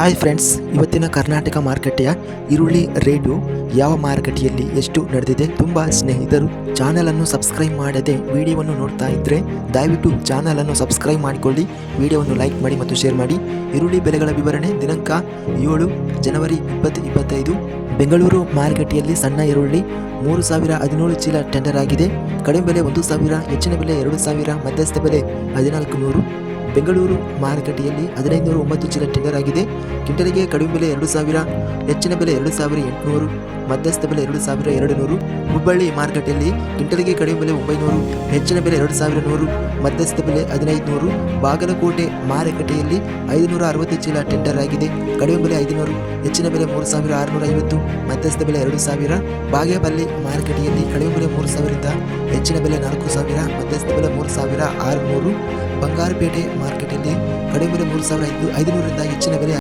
Hi friends ಇವತ್ತಿನ ಕರ್ನಾಟಕ ಮಾರುಕಟ್ಟೆಯ ಈರುಳ್ಳಿ ರೇಟು ಯಾವ ಮಾರುಕಟ್ಟೆಯಲ್ಲಿ ಎಷ್ಟು ನಡೆದಿದೆ ತುಂಬ ಸ್ನೇಹಿತರು ಚಾನಲನ್ನು ಸಬ್ಸ್ಕ್ರೈಬ್ ಮಾಡದೆ ವಿಡಿಯೋವನ್ನು ನೋಡ್ತಾ ಇದ್ದರೆ ದಯವಿಟ್ಟು ಚಾನಲನ್ನು ಸಬ್ಸ್ಕ್ರೈಬ್ ಮಾಡಿಕೊಳ್ಳಿ, ವಿಡಿಯೋವನ್ನು ಲೈಕ್ ಮಾಡಿ ಮತ್ತು ಶೇರ್ ಮಾಡಿ. ಈರುಳ್ಳಿ ಬೆಲೆಗಳ ವಿವರಣೆ ದಿನಾಂಕ ಏಳು ಜನವರಿ ಇಪ್ಪತ್ತು ಇಪ್ಪತ್ತೈದು, ಬೆಂಗಳೂರು ಮಾರುಕಟ್ಟೆಯಲ್ಲಿ ಸಣ್ಣ ಈರುಳ್ಳಿ ಮೂರು ಸಾವಿರ ಹದಿನೇಳು ಚೀಲ ಟೆಂಡರ್ ಆಗಿದೆ. ಕಡಿಮೆ ಬೆಲೆ ಒಂದು ಸಾವಿರ, ಹೆಚ್ಚಿನ ಬೆಲೆ ಎರಡು ಸಾವಿರ, ಮಧ್ಯಸ್ಥ ಬೆಲೆ ಹದಿನಾಲ್ಕು ನೂರು. ಬೆಂಗಳೂರು ಮಾರುಕಟ್ಟೆಯಲ್ಲಿ ಹದಿನೈದು ನೂರು ಒಂಬತ್ತು ಚೀಲ ಟೆಂಡರ್ ಆಗಿದೆ. ಕ್ವಿಂಟಲ್ಗೆ ಕಡಿಮೆ ಬೆಲೆ ಎರಡು ಸಾವಿರ, ಹೆಚ್ಚಿನ ಬೆಲೆ ಎರಡು ಸಾವಿರ ಎಂಟುನೂರು, ಮಧ್ಯಸ್ಥ ಬೆಲೆ ಎರಡು ಸಾವಿರ ಎರಡು ನೂರು ಹುಬ್ಬಳ್ಳಿ ಮಾರುಕಟ್ಟೆಯಲ್ಲಿ ಕ್ವಿಂಟಲ್ಗೆ ಕಡಿಮೆ ಬೆಲೆ ಒಂಬೈನೂರು, ಹೆಚ್ಚಿನ ಬೆಲೆ ಎರಡು ಸಾವಿರ ನೂರು, ಮಧ್ಯಸ್ಥ ಬೆಲೆ ಹದಿನೈದು ನೂರು ಬಾಗಲಕೋಟೆ ಮಾರುಕಟ್ಟೆಯಲ್ಲಿ ಐದುನೂರ ಅರವತ್ತು ಚೀಲ ಟೆಂಡರ್ ಆಗಿದೆ. ಕಡಿಮೆ ಬೆಲೆ ಐದುನೂರು, ಹೆಚ್ಚಿನ ಬೆಲೆ ಮೂರು ಸಾವಿರ ಆರುನೂರ ಐವತ್ತು, ಮಧ್ಯಸ್ಥ ಬೆಲೆ ಎರಡು ಸಾವಿರ. ಬಾಗೇಪಲ್ಲಿ ಮಾರುಕಟ್ಟೆಯಲ್ಲಿ ಕಡಿಮೆ ಬೆಲೆ ಮೂರು ಸಾವಿರದ ಹೆಚ್ಚಿನ ಬೆಲೆ ನಾಲ್ಕು ಸಾವಿರ, ಮಧ್ಯಸ್ಥ ಬೆಲೆ ಮೂರು ಸಾವಿರ ಆರುನೂರು. ಬಂಗಾರಪೇಟೆ ಮಾರ್ಕೆಟಲ್ಲಿ ಕಡಿಮೆ ಮೂರು ಸಾವಿರ ಐದು ಐದುನೂರರಿಂದ ಹೆಚ್ಚಿನ ಬೆಲೆ